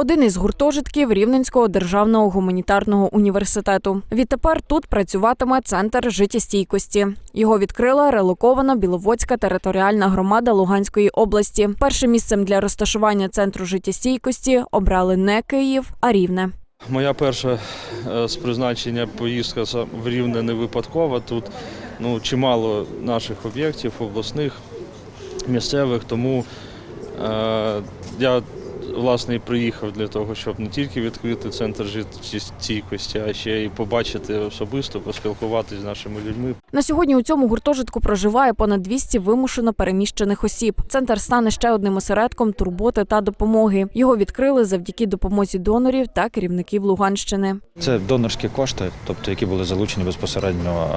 Один із гуртожитків Рівненського державного гуманітарного університету. Відтепер тут працюватиме центр життєстійкості. Його відкрила релокована Біловодська територіальна громада Луганської області. Першим місцем для розташування центру життєстійкості обрали не Київ, а Рівне. Моя перша е, з призначення поїздка в Рівне не випадкова. Тут ну, чимало наших об'єктів, обласних, місцевих, тому е, я власне і приїхав для того, щоб не тільки відкрити центр життєстійкості, а ще й побачити особисто, поспілкуватися з нашими людьми. На сьогодні у цьому гуртожитку проживає понад 200 вимушено переміщених осіб. Центр стане ще одним осередком турботи та допомоги. Його відкрили завдяки допомозі донорів та керівників Луганщини. Це донорські кошти, тобто які були залучені безпосередньо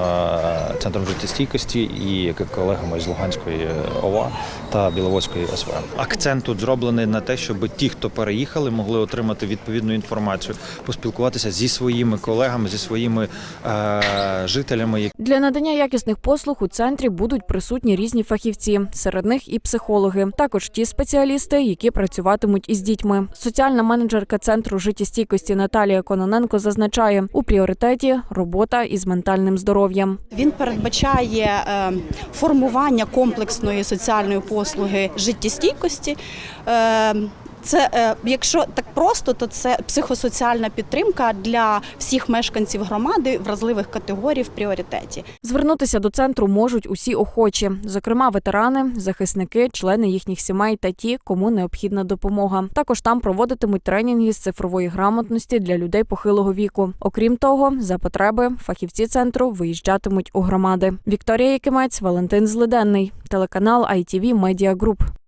центром життєстійкості і колегами з Луганської е, ОВА та Біловодської СВ. Акцент тут зроблений на те, щоб ті, хто переїхали, могли отримати відповідну інформацію, поспілкуватися зі своїми колегами, зі своїми е, жителями, Для надання якісних послуг у центрі будуть присутні різні фахівці, серед них і психологи. Також ті спеціалісти, які працюватимуть із дітьми. Соціальна менеджерка центру життєстійкості Наталія Кононенко зазначає, у пріоритеті робота із ментальним здоров'ям. Він передбачає е, формування комплексної соціальної послуги життєстійкості. Це е, якщо так просто, то це психосоціальна підтримка для всіх мешканців громади вразливих категорій в пріоритеті. Звернутися до центру можуть усі охочі, зокрема ветерани, захисники, члени їхніх сімей та ті, кому необхідна допомога. Також там проводитимуть тренінги з цифрової грамотності для людей похилого віку. Окрім того, за потреби фахівці центру виїжджатимуть у громади. Вікторія Якимець, Валентин Злиденний, телеканал ITV Media Group.